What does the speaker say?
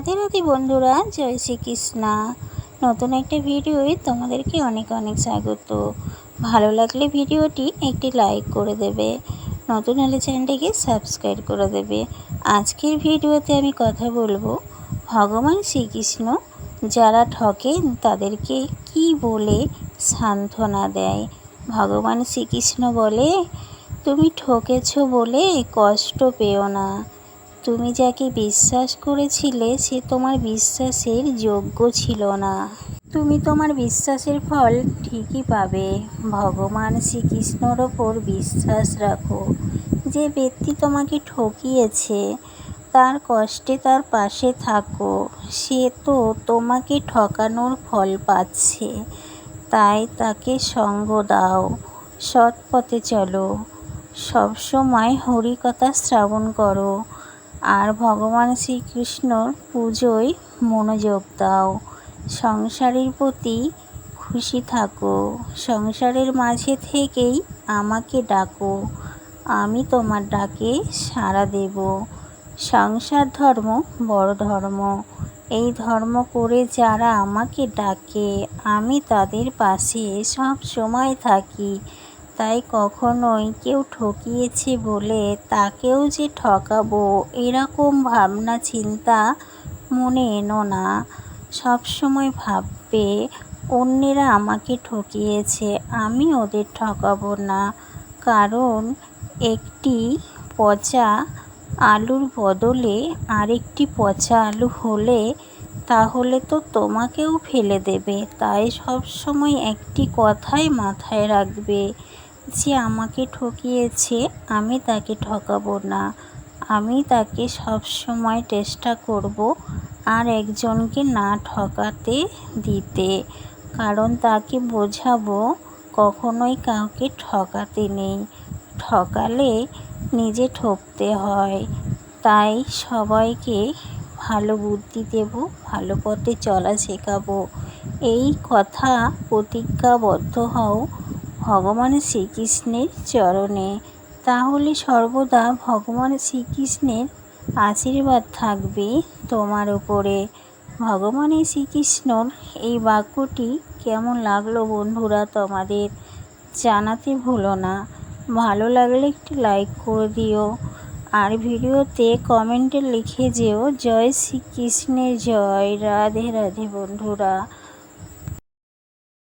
রাধে রাধে বন্ধুরা, জয় শ্রীকৃষ্ণা। নতুন একটা ভিডিওয়ে তোমাদেরকে অনেক অনেক স্বাগত। ভালো লাগলে ভিডিওটি একটি লাইক করে দেবে, নতুন হলে চ্যানেলটিকে সাবস্ক্রাইব করে দেবে। আজকের ভিডিওতে আমি কথা বলব ভগবান শ্রীকৃষ্ণ, যারা ঠকেন তাদেরকে কি বলে সান্ত্বনা দেয়? ভগবান শ্রীকৃষ্ণ বলে, তুমি ঠকেছ বলে কষ্ট পেও না। তুমি যাকে বিশ্বাস করেছিলে, সে তোমার বিশ্বাসের যোগ্য ছিল না। তুমি তোমার বিশ্বাসের ফল ঠিকই পাবে। ভগবান শ্রীকৃষ্ণর ওপর বিশ্বাস রাখো। যে ব্যক্তি তোমাকে ঠকিয়েছে, তার কষ্টে তার পাশে থাকো। সে তো তোমাকে ঠকানোর ফল পাচ্ছে। তাই তাকে সঙ্গ দাও। সৎ পথে চলো। সবসময় হরিকথা শ্রাবণ করো। আর ভগবান শ্রীকৃষ্ণর পুজোয় মনোযোগ দাও। সংসারের প্রতি খুশি থাকো। সংসারের মাঝে থেকেই আমাকে ডাকো। আমি তোমার ডাকে সাড়া দেব। সংসার ধর্ম বড় ধর্ম। এই ধর্ম করে যারা আমাকে ডাকে, আমি তাদের পাশে সব সময় থাকি। তাই কখনোই কেউ ঠকিয়েছে বলে তাকেও যে ঠকাবো এরকম ভাবনা, চিন্তা মনে এনো না। সবসময় ভাববে, অন্যেরা আমাকে ঠকিয়েছে, আমি ওদের ঠকাবো না। কারণ একটি পচা আলুর বদলে আরেকটি পচা আলু হলে তাহলে তো তোমাকেও ফেলে দেবে। তাই সব সময় একটি কথাই মাথায় রাখবে। যে আমাকে ঠকিয়েছে, আমি তাকে ঠকাবো না। আমি তাকে সব সময় চেষ্টা করব আর একজনকে না ঠকাতে দিতে, কারণ তাকে বোঝাবো কখনোই কাউকে ঠকাতে নেই। ঠকালে নিজে ঠকতে হয়। তাই সবাইকে ভালো বুদ্ধি দেব, ভালো পথে চলা শেখাবো। এই কথা প্রতিজ্ঞাবদ্ধ হও। ভগবান শ্রীকৃষ্ণের চরণে। তাহলে সর্বদা ভগবান শ্রীকৃষ্ণের আশীর্বাদ থাকবে তোমার উপরে। ভগবান শ্রীকৃষ্ণর এই বাক্যটি কেমন লাগল বন্ধুরা তোমাদের জানাতে ভুলো না। ভালো লাগলে একটি লাইক করে দিও। আর ভিডিওতে কমেন্টে লিখে যেও, জয় শ্রীকৃষ্ণের জয়। রাধে রাধে বন্ধুরা।